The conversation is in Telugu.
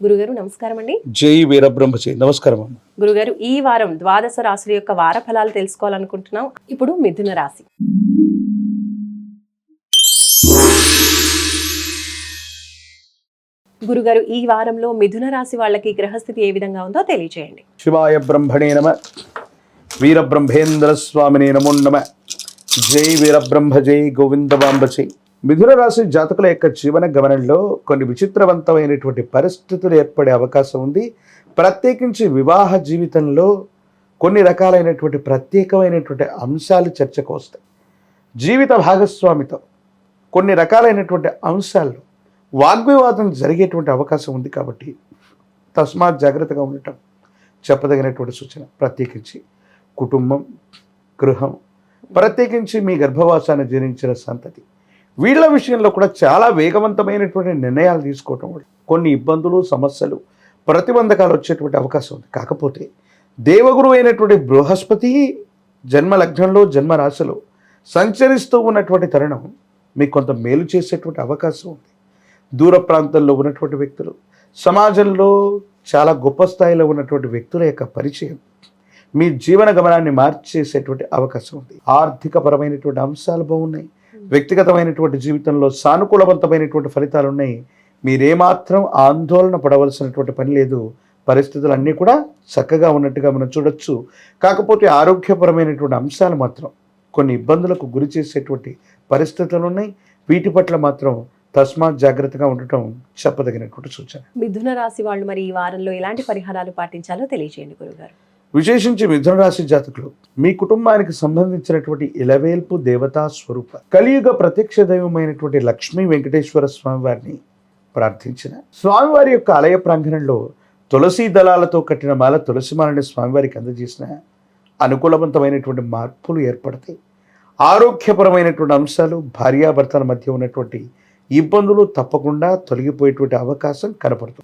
గురుగారు నమస్కారం అండి జై వీరబ్రహ్మచే నమస్కారం అమ్మ. గురుగారు ఈ వారం ద్వాదశ రాశుల యొక్క వార ఫలాలు తెలుసుకోవాలనుకుంటున్నాం. ఇప్పుడు మిథున రాశి. గురుగారు ఈ వారంలో మిథున రాశి వాళ్ళకి గ్రహస్థితి ఏ విధంగా ఉందో తెలియజేయండి శివాయ బ్రహ్మణే నమ. వీరబ్రహ్మేంద్ర స్వామినే నమో నమ. జై వీరబ్రహ్మ జై గోవిందవాంబ జై మిథున రాశి జాతకుల యొక్క జీవన గమనంలో కొన్ని విచిత్రవంతమైనటువంటి పరిస్థితులు ఏర్పడే అవకాశం ఉంది. ప్రత్యేకించి వివాహ జీవితంలో కొన్ని రకాలైనటువంటి ప్రత్యేకమైనటువంటి అంశాలు చర్చకు వస్తాయి. జీవిత భాగస్వామితో కొన్ని రకాలైనటువంటి అంశాల్లో వాగ్వివాదం జరిగేటువంటి అవకాశం ఉంది కాబట్టి తస్మాత్ జాగ్రత్తగా ఉండటం చెప్పదగినటువంటి సూచన. ప్రత్యేకించి కుటుంబం గృహం ప్రత్యేకించి మీ గర్భవాసాన్ని జీర్ణించిన సంతతి. వీళ్ళ విషయంలో కూడా చాలా వేగవంతమైనటువంటి నిర్ణయాలు తీసుకోవటం వల్ల కొన్ని ఇబ్బందులు సమస్యలు ప్రతిబంధకాలు వచ్చేటువంటి అవకాశం ఉంది. కాకపోతే దేవగురు అయినటువంటి బృహస్పతి జన్మ లగ్నంలో జన్మ రాశిలో సంచరిస్తూ ఉన్నటువంటి తరుణం మీకు కొంత మేలు చేసేటువంటి అవకాశం ఉంది. దూర ప్రాంతంలో ఉన్నటువంటి వ్యక్తులు సమాజంలో చాలా గొప్ప స్థాయిలో ఉన్నటువంటి వ్యక్తుల యొక్క పరిచయం మీ జీవన గమనాన్ని మార్చేసేటువంటి అవకాశం ఉంది. ఆర్థిక పరమైనటువంటి అంశాలు బాగున్నాయి. వ్యక్తిగతమైనటువంటి జీవితంలో సానుకూలవంతమైనటువంటి ఫలితాలు ఉన్నాయి. మీరేమాత్రం ఆందోళన పడవలసినటువంటి పని లేదు. పరిస్థితులు అన్నీ కూడా చక్కగా ఉన్నట్టుగా మనం చూడొచ్చు. కాకపోతే ఆరోగ్యపరమైనటువంటి అంశాలు మాత్రం కొన్ని ఇబ్బందులకు గురి చేసేటువంటి పరిస్థితులు ఉన్నాయి. వీటి పట్ల మాత్రం తస్మాత్ జాగ్రత్తగా ఉండటం చెప్పదగినటువంటి సూచన. మిథున రాశి వాళ్ళు మరి ఈ వారంలో ఎలాంటి పరిహారాలు పాటించాలో తెలియజేయండి గురుగారు. విశేషించి మిథున రాశి జాతకులు మీ కుటుంబానికి సంబంధించినటువంటి ఇలవేల్పు దేవతా స్వరూప కలియుగ ప్రత్యక్ష దైవమైనటువంటి లక్ష్మీ వెంకటేశ్వర స్వామి వారిని ప్రార్థించిన. స్వామివారి యొక్క ఆలయ ప్రాంగణంలో తులసి దళాలతో కట్టిన మాల తులసి మాలని స్వామివారికి అందజేసిన అనుకూలవంతమైనటువంటి మార్పులు ఏర్పడతాయి ఆరోగ్యపరమైనటువంటి అంశాలు భార్యాభర్తల మధ్య ఉన్నటువంటి ఇబ్బందులు తప్పకుండా తొలగిపోయేటువంటి అవకాశం కనపడుతుంది.